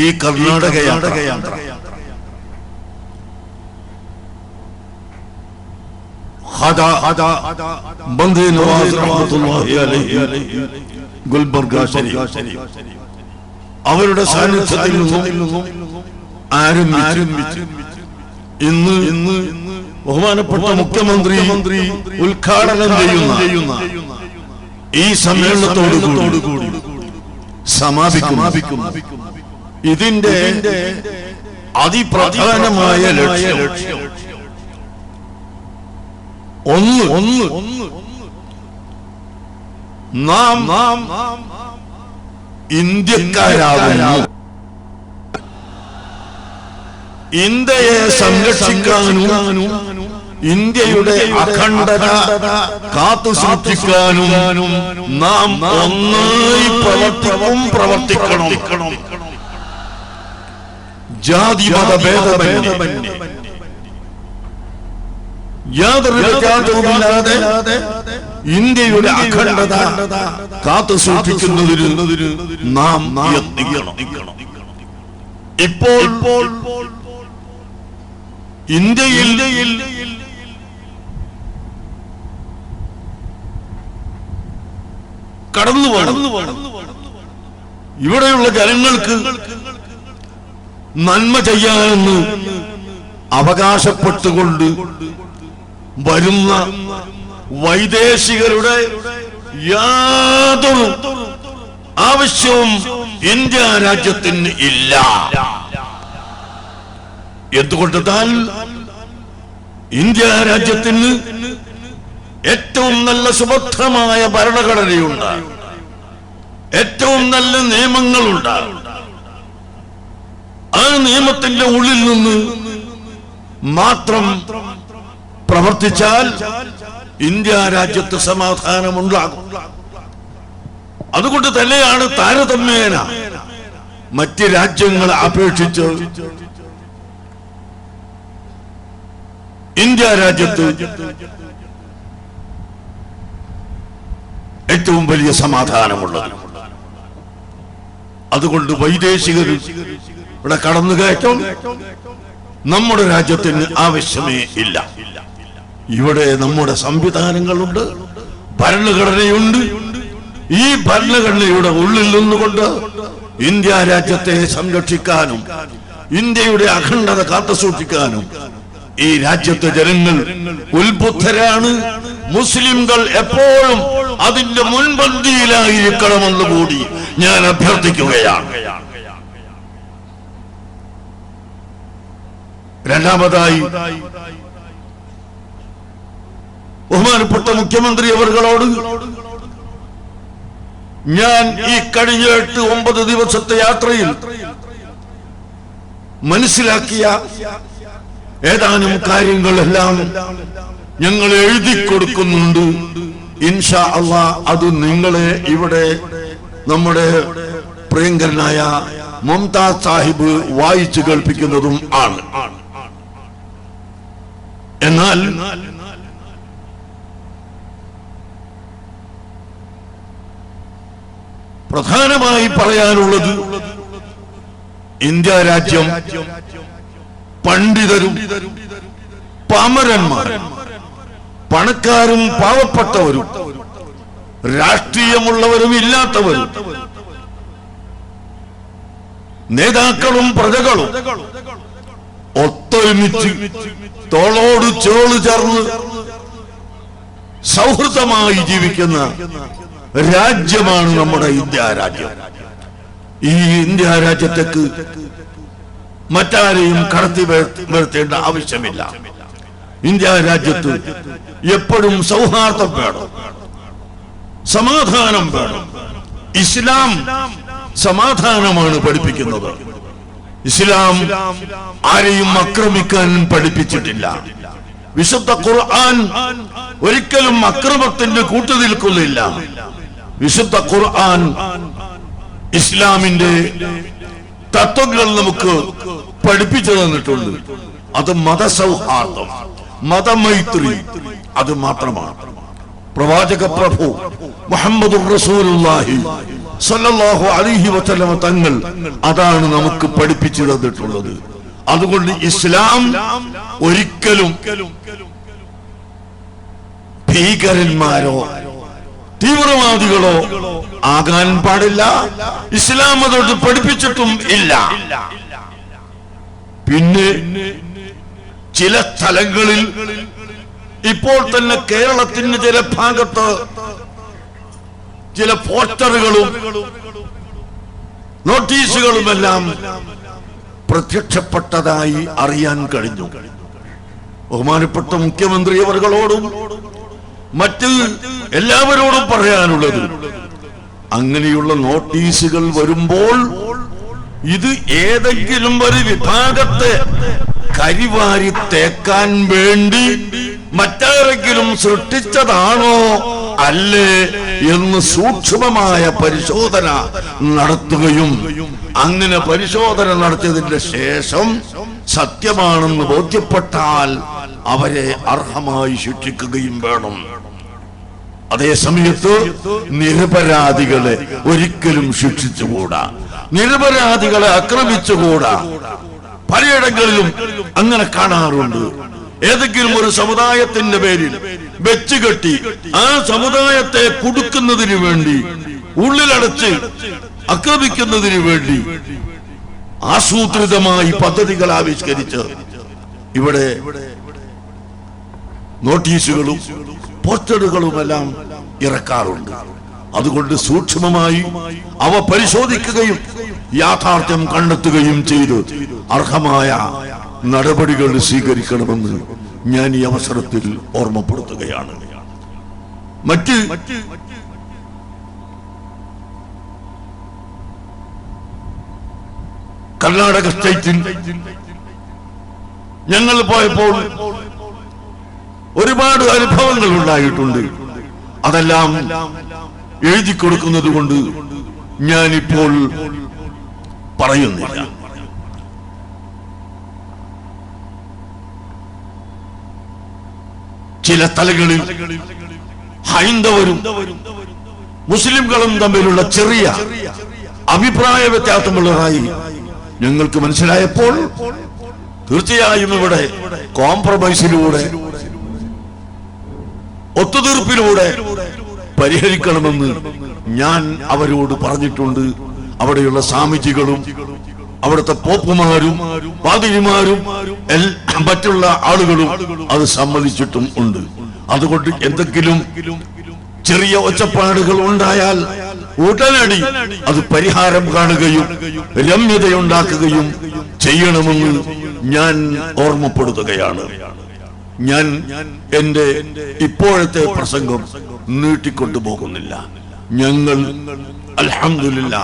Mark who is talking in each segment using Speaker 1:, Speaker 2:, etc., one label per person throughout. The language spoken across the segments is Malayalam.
Speaker 1: ഈ കർണാടക യാത്ര. നവാസ് റഹ്മത്തുള്ളാഹി അലൈഹി ഗുൽബർഗ ശരീഫ്. അവരുടെ സാന്നിധ്യത്തിൽ നിന്നും ആരംഭിച്ചു. ഇന്ന് ഇന്ന് ബഹുമാനപ്പെട്ട മുഖ്യമന്ത്രി മന്ത്രി ഉദ്ഘാടനം ചെയ്യുന്ന ഈ സമ്മേളനത്തോടുകൂടി സമാപിക്കുന്നു. ഇതിന്റെ അതിപ്രധാനമായ ലക്ഷ്യം. ഒന്ന് ഒന്ന് ഒന്ന്. നാം നാം ഇന്ത്യക്കാരാകുന്നു ഇന്ത്യയെ സംരക്ഷിക്കാനും ഇന്ത്യയുടെ അഖണ്ഡത കാത്തു സൂക്ഷിക്കാനും നാം ഒന്നായി പ്രവർത്തിക്കും പ്രവർത്തിക്കണം. ജാതി മതഭേദമന്യേ യാതൊരു വ്യത്യാസവുമില്ലാതെ ഇന്ത്യയുടെ അഖണ്ഡത കാത്തു സൂക്ഷിക്കുന്നതിന് നാം ഇപ്പോൾ ഇന്ത്യയിൽ കടന്നു കടന്നു ഇവിടെയുള്ള ജനങ്ങൾക്ക് നന്മ ചെയ്യാനെന്ന് അവകാശപ്പെട്ടുകൊണ്ട് വരുന്ന വൈദേശികരുടെ യാതൊരു ആവശ്യവും ഇന്ത്യ രാജ്യത്തിന് ഇല്ല. എന്തുകൊണ്ടാൽ ഇന്ത്യ രാജ്യത്തിന് ഏറ്റവും നല്ല സുഭദ്രമായ ഭരണഘടനയുണ്ട്. ഏറ്റവും നല്ല നിയമങ്ങളുണ്ട്. ആ നിയമത്തിന്റെ ഉള്ളിൽ നിന്ന് മാത്രം പ്രവർത്തിച്ചാൽ ഇന്ത്യ രാജ്യത്ത് സമാധാനമുണ്ടാകും. അതുകൊണ്ട് തന്നെയാണ് താരതമ്യേന മറ്റ് രാജ്യങ്ങളെ അപേക്ഷിച്ച് ഇന്ത്യ രാജ്യത്ത് ഏറ്റവും വലിയ സമാധാനമുള്ളത്. അതുകൊണ്ട് വൈദേശികർ ഇവിടെ കടന്നുകയറ്റം നമ്മുടെ രാജ്യത്തിന് ആവശ്യമേ ഇല്ല. ഇവിടെ നമ്മുടെ സംവിധാനങ്ങളുണ്ട്. ഭരണഘടനയുണ്ട്. ഈ ഭരണഘടനയുടെ ഉള്ളിൽ നിന്നുകൊണ്ട് ഇന്ത്യ രാജ്യത്തെ സംരക്ഷിക്കാനും ഇന്ത്യയുടെ അഖണ്ഡത കാത്തുസൂക്ഷിക്കാനും ഈ രാജ്യത്തെ ജനങ്ങൾ ഉത്ബുദ്ധരാണ്. മുസ്ലിംകൾ എപ്പോഴും അതിന്റെ മുൻപന്തിയിലായിരിക്കണമെന്ന് കൂടി ഞാൻ അഭ്യർത്ഥിക്കുകയാണ്. രണ്ടാമതായി ബഹുമാനപ്പെട്ട മുഖ്യമന്ത്രി അവർകളോട് ഞാൻ ഈ കഴിഞ്ഞ എട്ട് ഒമ്പത് ദിവസത്തെ യാത്രയിൽ മനസ്സിലാക്കിയ ഏതാനും കാര്യങ്ങളെല്ലാം ഞങ്ങൾ എഴുതി കൊടുക്കുന്നുണ്ട്. ഇൻഷാ അള്ളാ അത് നിങ്ങളെ ഇവിടെ നമ്മുടെ പ്രിയങ്കരനായ മുംതാസ് സാഹിബ് വായിച്ചു കേൾപ്പിക്കുന്നതും ആണ് ആണ്. എന്നാൽ പ്രധാനമായി പറയാനുള്ളത് ഇന്ത്യ രാജ്യം പണ്ഡിതരും പാമരന്മാരും പണക്കാരും പാവപ്പെട്ടവരും രാഷ്ട്രീയമുള്ളവരും ഇല്ലാത്തവരും നേതാക്കളും പ്രജകളും ഒത്തൊരുമിച്ച് തോളോട് ചോൾ ചേർന്ന് സൗഹൃദമായി ജീവിക്കുന്ന രാജ്യമാണ് നമ്മുടെ ഇന്ത്യ രാജ്യം. ഈ ഇന്ത്യ രാജ്യത്തേക്ക് മറ്റാരെയും കടത്തി വരുത്തേണ്ട ആവശ്യമില്ല. ഇന്ത്യ രാജ്യത്ത് എപ്പോഴും സൗഹാർദ്ദം വേണം. സമാധാനം വേണം. ഇസ്ലാം സമാധാനമാണ് പഠിപ്പിക്കുന്നത്. ഇസ്ലാം ആരെയും ആക്രമിക്കാൻ പഠിപ്പിച്ചിട്ടില്ല. വിശുദ്ധ ഖുർആൻ ഒരിക്കലും അക്രമത്തിന്റെ കൂട്ടു നിൽക്കുന്നില്ല. വിശുദ്ധ ഖുർആൻ ഇസ്ലാമിന്റെ തത്വങ്ങൾ നമുക്ക് പഠിപ്പിച്ചു തന്നിട്ടുണ്ട്. അത് മതസൗഹാർദ്ദം മതമൈത്രി അത് മാത്രമാണ്. പ്രവാചക പ്രഭു മുഹമ്മദ് റസൂലുള്ളാഹി സല്ലല്ലാഹു അലൈഹി വസല്ലമ തങ്ങൾ അതാണ് നമുക്ക് പഠിപ്പിച്ചു തന്നിട്ടുള്ളത്. അതുകൊണ്ട് ഇസ്ലാം ഒരിക്കലും ഭീകരന്മാരോ തീവ്രവാദികളോ ആകാൻ പാടില്ല. ഇസ്ലാം അതോട് പഠിപ്പിച്ചിട്ടും ഇല്ല. പിന്നെ ചില സ്ഥലങ്ങളിൽ ഇപ്പോൾ തന്നെ കേരളത്തിന്റെ ചില ഭാഗത്ത് ചില പോസ്റ്ററുകളും നോട്ടീസുകളുമെല്ലാം പ്രത്യക്ഷപ്പെട്ടതായി അറിയാൻ കഴിഞ്ഞു. ബഹുമാനപ്പെട്ട മുഖ്യമന്ത്രി അവർകളോടും മറ്റ് എല്ലാവരോടും പറയാനുള്ളത് അങ്ങനെയുള്ള നോട്ടീസുകൾ വരുമ്പോൾ ഇത് ഏതെങ്കിലും ഒരു വിഭാഗത്തെ കരിവാരി തേക്കാൻ വേണ്ടി മറ്റാരെങ്കിലും സൃഷ്ടിച്ചതാണോ അല്ലേ എന്ന് സൂക്ഷ്മമായ പരിശോധന നടത്തുകയും അങ്ങനെ പരിശോധന നടത്തിയതിന്റെ ശേഷം സത്യമാണെന്ന് ബോധ്യപ്പെട്ടാൽ അവരെ അർഹമായി ശിക്ഷിക്കുകയും വേണം. അതേ സമയത്ത് നിരപരാധികളെ ഒരിക്കലും ശിക്ഷിച്ചുകൂടാ. നിരപരാധികളെ ആക്രമിച്ചുകൂടാ. പലയിടങ്ങളിലും അങ്ങനെ കാണാറുണ്ട്. ഏതെങ്കിലും ഒരു സമുദായത്തിന്റെ പേരിൽ വെച്ചുകെട്ടി ആ സമുദായത്തെ കുടുക്കുന്നതിന് വേണ്ടി ഉള്ളിലടച്ച് ആക്രമിക്കുന്നതിന് വേണ്ടി ആസൂത്രിതമായി പദ്ധതികൾ ആവിഷ്കരിച്ച് ഇവിടെ നോട്ടീസുകളും പോസ്റ്ററുകളുമെല്ലാം ഇറക്കാറുണ്ട്. അതുകൊണ്ട് സൂക്ഷ്മമായി അവ പരിശോധിക്കുകയും യാഥാർത്ഥ്യം കണ്ടെത്തുകയും ചെയ്തു. അർഹമായ നടപടികൾ സ്വീകരിക്കണമെന്ന് ഞാൻ ഈ അവസരത്തിൽ ഓർമ്മപ്പെടുത്തുകയാണ്. മറ്റ് കർണാടക സ്റ്റേറ്റിൽ ഞങ്ങൾ പോയപ്പോൾ ഒരുപാട് അനുഭവങ്ങൾ ഉണ്ടായിട്ടുണ്ട്. അതെല്ലാം എഴുതി കൊടുക്കുന്നത് കൊണ്ട് ഞാനിപ്പോൾ പറയുന്നില്ല. ചില സ്ഥലങ്ങളിൽ ഹൈന്ദവരും മുസ്ലിംകളും തമ്മിലുള്ള ചെറിയ അഭിപ്രായ വ്യത്യാസമുള്ളതായി ഞങ്ങൾക്ക് മനസ്സിലായപ്പോൾ തീർച്ചയായും ഇവിടെ കോംപ്രമൈസിലൂടെ ഒത്തുതീർപ്പിലൂടെ പരിഹരിക്കണമെന്ന് ഞാൻ അവരോട് പറഞ്ഞിട്ടുണ്ട്. അവിടെയുള്ള സ്വാമിജികളും അവിടുത്തെ പോപ്പുമാരും പാതിരിമാരും മറ്റുള്ള ആളുകളും അത് സമ്മതിച്ചിട്ടും ഉണ്ട്. അതുകൊണ്ട് എന്തെങ്കിലും ചെറിയ ഒച്ചപ്പാടുകൾ ഉണ്ടായാൽ ഉടനടി അത് പരിഹാരം കാണുകയും രമ്യതയുണ്ടാക്കുകയും ചെയ്യണമെന്ന് ഞാൻ ഓർമ്മപ്പെടുത്തുകയാണ്. ഞാൻ എന്റെ ഇപ്പോഴത്തെ പ്രസംഗം നീട്ടിക്കൊണ്ടുപോകുന്നില്ല ഞങ്ങൾ അൽഹംദുലില്ല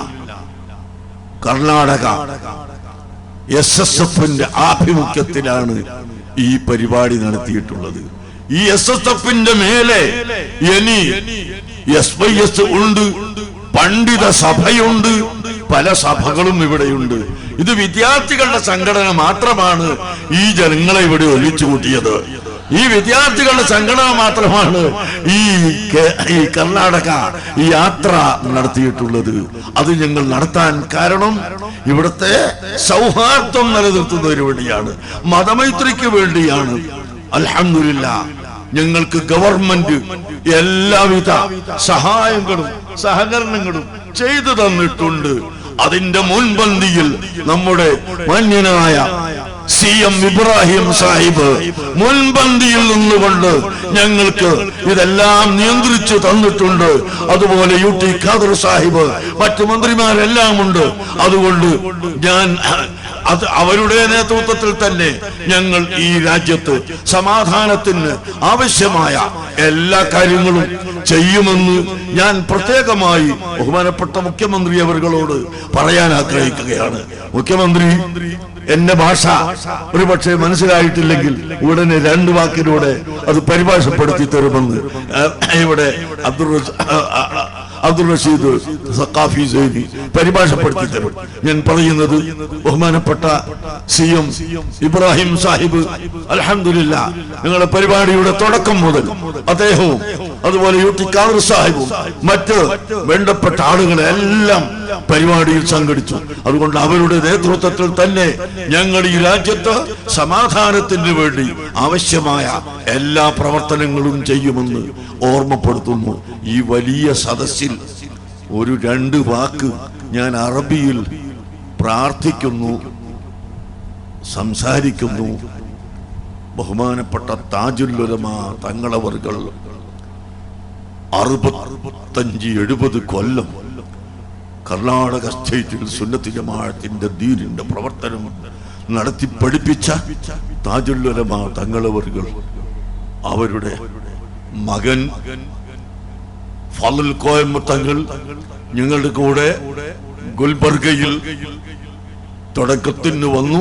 Speaker 1: കർണാടക. എസ് എസ് എഫിന്റെ ആഭിമുഖ്യത്തിലാണ് ഈ പരിപാടി നടത്തിയിട്ടുള്ളത്. ഈ എസ് എസ് എഫിന്റെ മേലെ ഇനി എസ് വൈ എസ് ഉണ്ട് പണ്ഡിത സഭയുണ്ട് പല സഭകളും ഇവിടെയുണ്ട്. ഇത് വിദ്യാർത്ഥികളുടെ സംഘടന മാത്രമാണ് ഈ ജനങ്ങളെ ഇവിടെ ഒലിച്ചു കൂട്ടിയത് ഈ വിദ്യാർത്ഥികളുടെ സംഘടന മാത്രമാണ് ഈ ഈ കർണാടക ഈ യാത്ര നടത്തിയിട്ടുള്ളത്. അത് ഞങ്ങൾ നടത്താൻ കാരണം ഇവിടുത്തെ സൗഹാർദ്ദം നിലനിർത്തുന്നതിന് വേണ്ടിയാണ്. മതമൈത്രിക്ക് വേണ്ടിയാണ്. അലഹമില്ല ഞങ്ങൾക്ക് ഗവൺമെന്റ് എല്ലാവിധ സഹായങ്ങളും സഹകരണങ്ങളും ചെയ്തു തന്നിട്ടുണ്ട്. അതിന്റെ മുൻപന്തിയിൽ നമ്മുടെ മാന്യനായ സി എം ഇബ്രാഹിം സാഹിബ് മുൻപന്തിയിൽ നിന്നുകൊണ്ട് ഞങ്ങൾക്ക് ഇതെല്ലാം നിയന്ത്രിച്ചു തന്നിട്ടുണ്ട്. അതുപോലെ യു ടി ഖാദർ സാഹിബ് മറ്റു മന്ത്രിമാരെല്ലാം ഉണ്ട് അതുകൊണ്ട് ഞാൻ അത് അവരുടെ നേതൃത്വത്തിൽ തന്നെ ഞങ്ങൾ ഈ രാജ്യത്ത് സമാധാനത്തിന് ആവശ്യമായ എല്ലാ കാര്യങ്ങളും ചെയ്യുമെന്ന് ഞാൻ പ്രത്യേകമായി ബഹുമാനപ്പെട്ട മുഖ്യമന്ത്രി അവരോട് പറയാൻ ആഗ്രഹിക്കുകയാണ്. മുഖ്യമന്ത്രി എന്റെ ഭാഷ ഒരുപക്ഷെ മനസ്സിലായിട്ടില്ലെങ്കിൽ ഉടനെ രണ്ട് വാക്കിലൂടെ അത് പരിഭാഷപ്പെടുത്തി തരുമെന്ന്. ഇവിടെ അബ്ദുൾ അബ്ദുൾ റഷീദ് സക്കാഫി സൈനി പരിഭാഷപ്പെടുത്തി തരും ഞാൻ പറയുന്നത് ബഹുമാനപ്പെട്ട സി എം ഇബ്രാഹിം സാഹിബ്. അലഹമില്ല നിങ്ങളുടെ പരിപാടിയുടെ തുടക്കം മുതൽ അദ്ദേഹവും അതുപോലെ യു ടി കാവൂർ സാഹിബും മറ്റ് വേണ്ടപ്പെട്ട ആളുകളെല്ലാം പരിപാടിയിൽ സംഘടിച്ചു. അതുകൊണ്ട് അവരുടെ നേതൃത്വത്തിൽ തന്നെ ഞങ്ങൾ ഈ രാജ്യത്ത് സമാധാനത്തിന് വേണ്ടി ആവശ്യമായ എല്ലാ പ്രവർത്തനങ്ങളും ചെയ്യുമെന്ന് ഓർമ്മപ്പെടുത്തുന്നു. ഈ വലിയ സദസ്സിൽ ഒരു രണ്ട് വാക്ക് ഞാൻ അറബിയിൽ പ്രാർത്ഥിക്കുന്നു സംസാരിക്കുന്നു. ബഹുമാനപ്പെട്ട താജുല്ലുലമ തങ്ങളവർകൾ അറുപത്തഞ്ച് എഴുപത് കൊല്ലം കർണാടക സ്റ്റേറ്റിൽ സുന്നത്തി ജമാഅത്തിന്റെ ദീനിന്റെ പ്രവർത്തനം നടത്തി പഠിപ്പിച്ച താജുല്ലുലമ തങ്ങളവറുകൾ അവരുടെ മകൻ ഫലുൽ കോയമ്മ തങ്ങൾ ഞങ്ങളുടെ കൂടെ ഗുൽബർഗയിൽ തുടക്കത്തിന് വന്നു.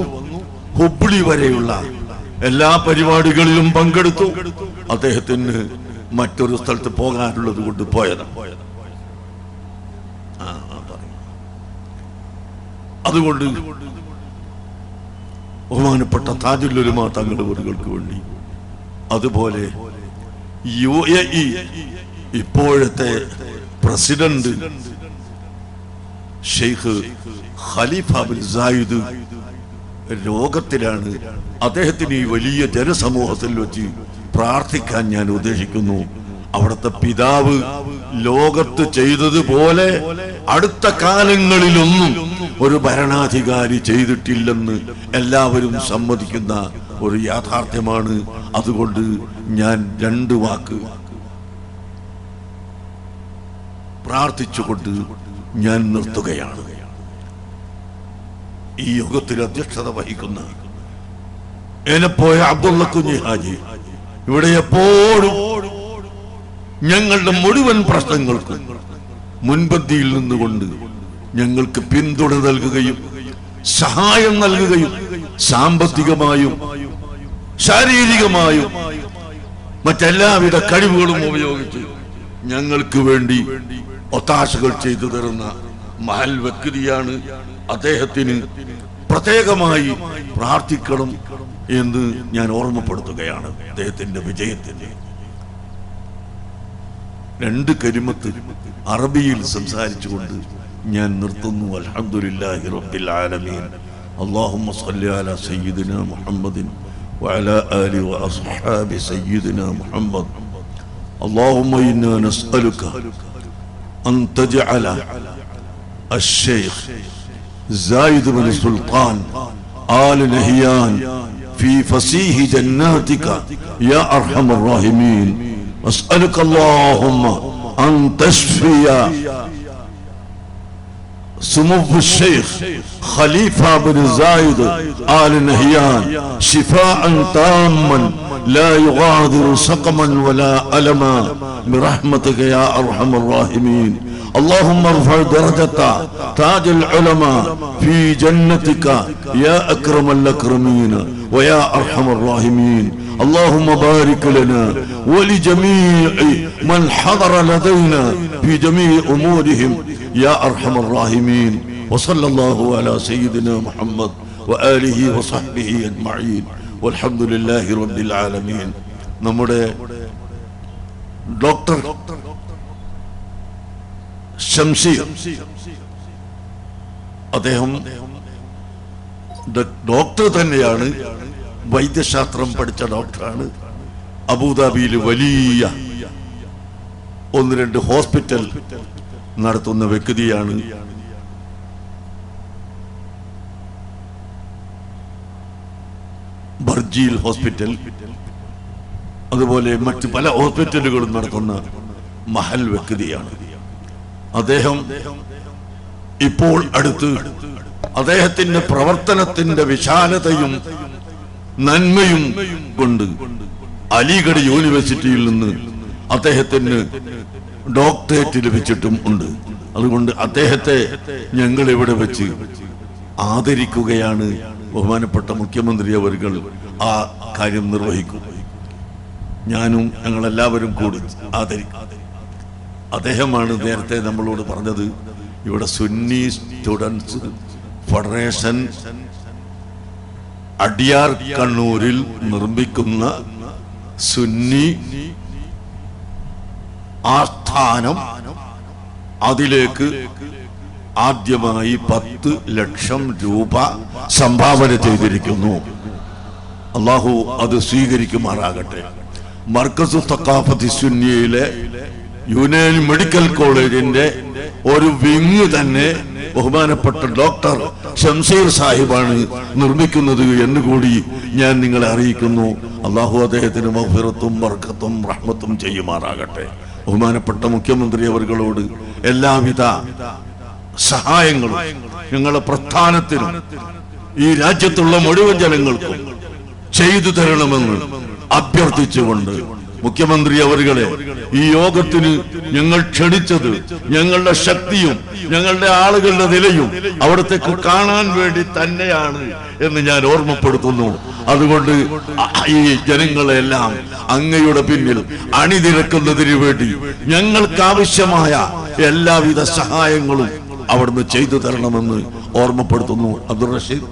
Speaker 1: ഹുബ്ലി വരെയുള്ള എല്ലാ പരിപാടികളിലും പങ്കെടുത്തു. അദ്ദേഹത്തിന് മറ്റൊരു സ്ഥലത്ത് പോകാനുള്ളത് കൊണ്ട് പോയതാണ്. അതുകൊണ്ട് ബഹുമാനപ്പെട്ട താജുല്ലുലമ തങ്ങളുകൾക്ക് വേണ്ടി അതുപോലെ യു എ ഇ ഇപ്പോഴത്തെ president Sheikh Khalifa bin Zayed ലോകത്തിലാണ് അദ്ദേഹത്തിന് ഈ വലിയ ജനസമൂഹത്തിൽ വെച്ച് പ്രാർത്ഥിക്കാൻ ഞാൻ ഉദ്ദേശിക്കുന്നു. അവിടുത്തെ പിതാവ് ലോകത്ത് ചെയ്തതുപോലെ അടുത്ത കാലങ്ങളിലൊന്നും ഒരു ഭരണാധികാരി ചെയ്തിട്ടില്ലെന്ന് എല്ലാവരും സമ്മതിക്കുന്ന ഒരു യാഥാർത്ഥ്യമാണ്. അതുകൊണ്ട് ഞാൻ രണ്ട് വാക്ക് പ്രാർത്ഥിച്ചുകൊണ്ട് ഞാൻ നിർത്തുകയാണ്. ഈ യോഗത്തിൽ അധ്യക്ഷത വഹിക്കുന്ന എന്നെപ്പോയ അബ്ദുള്ള കുഞ്ഞി ഹാജി ഇവിടെ എപ്പോഴും ഞങ്ങളുടെ മുഴുവൻ പ്രശ്നങ്ങൾക്കും മുൻപന്തിയിൽ നിന്നുകൊണ്ട് ഞങ്ങൾക്ക് പിന്തുണ നൽകുകയും സഹായം നൽകുകയും സാമ്പത്തികമായും ശാരീരികമായും മറ്റെല്ലാവിധ കഴിവുകളും ഉപയോഗിച്ച് ഞങ്ങൾക്ക് വേണ്ടി ഒത്താശകൾ ചെയ്തു തരുന്ന മഹൽ വ്യക്തിയാണ് അദ്ദേഹത്തിന് പ്രത്യേകമായി പ്രാർത്ഥിക്കണം എന്ന് ഞാൻ ഓർമ്മപ്പെടുത്തുകയാണ് അദ്ദേഹത്തിന്റെ വിജയത്തിന്റെ രണ്ട് കരിമത്ത് അറബിയിൽ സംസാരിച്ചുകൊണ്ട് ഞാൻ നിർത്തുന്നു അൽഹംദുലില്ലാഹി റബ്ബിൽ ആലമീൻ اللهم صل على سيدنا محمد وعلى آله وأصحاب سيدنا محمد اللهم إنا نسألك أن تجعل الشيخ زايد بن سلطان آل نهيان في فسيح جناتك يا أرحم الراحمين. أسألك اللهم أن تشفي سمو الشيخ خليفة بن زايد آل نهيان شفاء تاما لا يغادر سقما ولا ألما. برحمتك يا أرحم الراحمين. اللهم ارفع درجة تاج العلماء في جنتك يا أكرم الأكرمين ويا أرحم الراحمين. اللهم بارك لنا ولجميع من حضر لدينا في جميع أمورهم يا أرحم الراحمين وصلى الله على سيدنا محمد وآله وصحبه أجمعين والحمد لله رب العالمين നമ്മുടെ ഡോക്ടർ ഷംഷീർ അദ്ദേഹം ഡ- ഡോക്ടർ തന്നെയാണ് വൈദ്യശാസ്ത്രം പഠിച്ച ഡോക്ടറാണ്. അബുദാബിയിൽ വലിയ ഒന്ന് രണ്ട് ഹോസ്പിറ്റൽ നടത്തുന്ന വ്യക്തിയാണ്. Burjeel hospital. അതുപോലെ മറ്റ് പല ഹോസ്പിറ്റലുകളും നടത്തുന്ന മഹൽ വ്യക്തിയാണ്. അദ്ദേഹം ഇപ്പോൾ അടുത്ത് അദ്ദേഹത്തിന്റെ പ്രവർത്തനത്തിന്റെ വിശാലതയും നന്മയും കൊണ്ട് അലിഗഡ് യൂണിവേഴ്സിറ്റിയിൽ നിന്ന് അദ്ദേഹത്തിന് ഡോക്ടറേറ്റ് ലഭിച്ചിട്ടും ഉണ്ട്. അതുകൊണ്ട് അദ്ദേഹത്തെ ഞങ്ങൾ ഇവിടെ വെച്ച് ആദരിക്കുകയാണ് ബഹുമാനപ്പെട്ട മുഖ്യമന്ത്രി അവർകൾ. ആ കാര്യം നിർവഹിക്കും. ഞാനും ഞങ്ങളെല്ലാവരും കൂടി ആദരിക്കും. അദ്ദേഹമാണ് നേരത്തെ നമ്മളോട് പറഞ്ഞത് ഇവിടെ സുന്നി സ്റ്റുഡൻസ് ഫെഡറേഷൻ അടിയാർ കണ്ണൂരിൽ നിർമ്മിക്കുന്ന സുന്നി ആസ്ഥാനം അതിലേക്ക് ആദ്യമായി പത്ത് ലക്ഷം രൂപ സംഭാവന ചെയ്തിരിക്കുന്നു. അള്ളാഹു അത് സ്വീകരിക്കുമാറാകട്ടെ. മർക്കസ് തക്കാഫത്തി സുന്നിയയിലെ യുനാനി മെഡിക്കൽ കോളേജിന്റെ ഒരു വിങ് തന്നെ ബഹുമാനപ്പെട്ട ഡോക്ടർ ഷംസീർ സാഹിബാണ് നിർമ്മിക്കുന്നത് എന്ന് കൂടി ഞാൻ നിങ്ങളെ അറിയിക്കുന്നു. അള്ളാഹു അദ്ദേഹത്തിന് മഹഫിറത്തും വർക്കത്തും റഹ്മത്തും ചെയ്യുമാറാകട്ടെ. ബഹുമാനപ്പെട്ട മുഖ്യമന്ത്രി അവരുകളോട് എല്ലാവിധ സഹായങ്ങളും ഞങ്ങളെ പ്രസ്ഥാനത്തിനും ഈ രാജ്യത്തുള്ള മുഴുവൻ ജനങ്ങൾക്കും ചെയ്തു തരണമെന്ന് അഭ്യർത്ഥിച്ചുകൊണ്ട് മുഖ്യമന്ത്രി അവരുകളെ ഈ യോഗത്തിന് ഞങ്ങൾ ക്ഷണിച്ചത് ഞങ്ങളുടെ ശക്തിയും ഞങ്ങളുടെ ആളുകളുടെ നിലയും അവിടത്തേക്ക് കാണാൻ വേണ്ടി തന്നെയാണ് എന്ന് ഞാൻ ഓർമ്മപ്പെടുത്തുന്നു. അതുകൊണ്ട് ഈ ജനങ്ങളെല്ലാം അങ്ങയുടെ പിന്നിൽ അണിനിരക്കുന്നതിന് വേണ്ടി ഞങ്ങൾക്ക് ആവശ്യമായ എല്ലാവിധ സഹായങ്ങളും അവിടുന്ന് ചെയ്തു തരണമെന്ന് ഓർമ്മപ്പെടുത്തുന്നു. അബ്ദുൾ റഷീദ്.